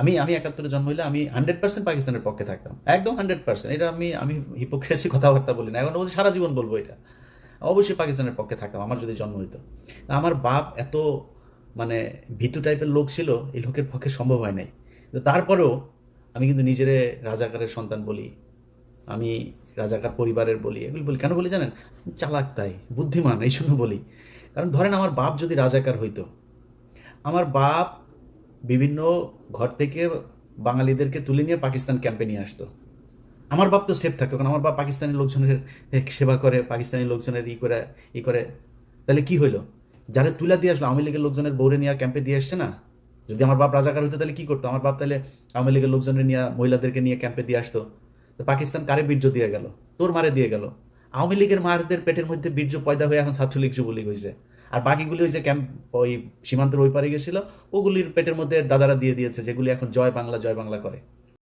আমি আমি একাত্তরে জন্ম হইলে আমি হান্ড্রেড পার্সেন্ট পাকিস্তানের পক্ষে থাকতাম। একদম হান্ড্রেড পার্সেন্ট এটা আমি আমি হিপোক্রেসি কথাবার্তা বলি না। এখন বলছি সারা জীবন বলব এটা। অবশ্যই পাকিস্তানের পক্ষে থাকতাম, আমার যদি জন্ম হইতো। আমার বাপ এত মানে ভীতু টাইপের লোক ছিল, এই লোকের পক্ষে সম্ভব হয় নাই। তারপরেও আমি কিন্তু নিজেরে রাজাকারের সন্তান বলি, আমি রাজাকার পরিবারের বলি, এগুলি বলি। কেন বলি জানেন? চালাক তাই, বুদ্ধিমান, এই জন্য বলি। কারণ ধরেন আমার বাপ যদি রাজাকার হইতো, আমার বাপ বিভিন্ন ঘর থেকে বাঙালিদেরকে তুলে নিয়ে পাকিস্তান ক্যাম্পে নিয়ে আসতো। আমার বাপ তো সেফ থাকতো, কারণ আমার বাপ পাকিস্তানি লোকজনের সেবা করে, পাকিস্তানি লোকজনের ই করে ই করে। তাহলে কি হইল? যারা তুলা দিয়ে আসলো, আওয়ামী লীগের লোকজনের বৌরে নিয়ে ক্যাম্পে দিয়ে আসছে না? যদি আমার বাপ রাজাকার হইতো, তাহলে কি করতো? আমার বাপ তাহলে আওয়ামী লীগের লোকজনের নিয়ে, মহিলাদেরকে নিয়ে ক্যাম্পে দিয়ে আসতো। তো পাকিস্তান কারে বীর্য দিয়ে গেল? তোর মারে দিয়ে গেল? আওয়ামী লীগের মারদের পেটের মধ্যে বীর্য পয়দা হয়ে এখন ছাত্রলীগ যুবলীগ হয়েছে আর বাকিগুলি ওই যে ক্যাম্প ওই সীমান্তের ওই পারে গেছিল, ওগুলির পেটের মধ্যে দাদারা দিয়ে দিয়েছে, যেগুলি এখন জয় বাংলা জয় বাংলা করে।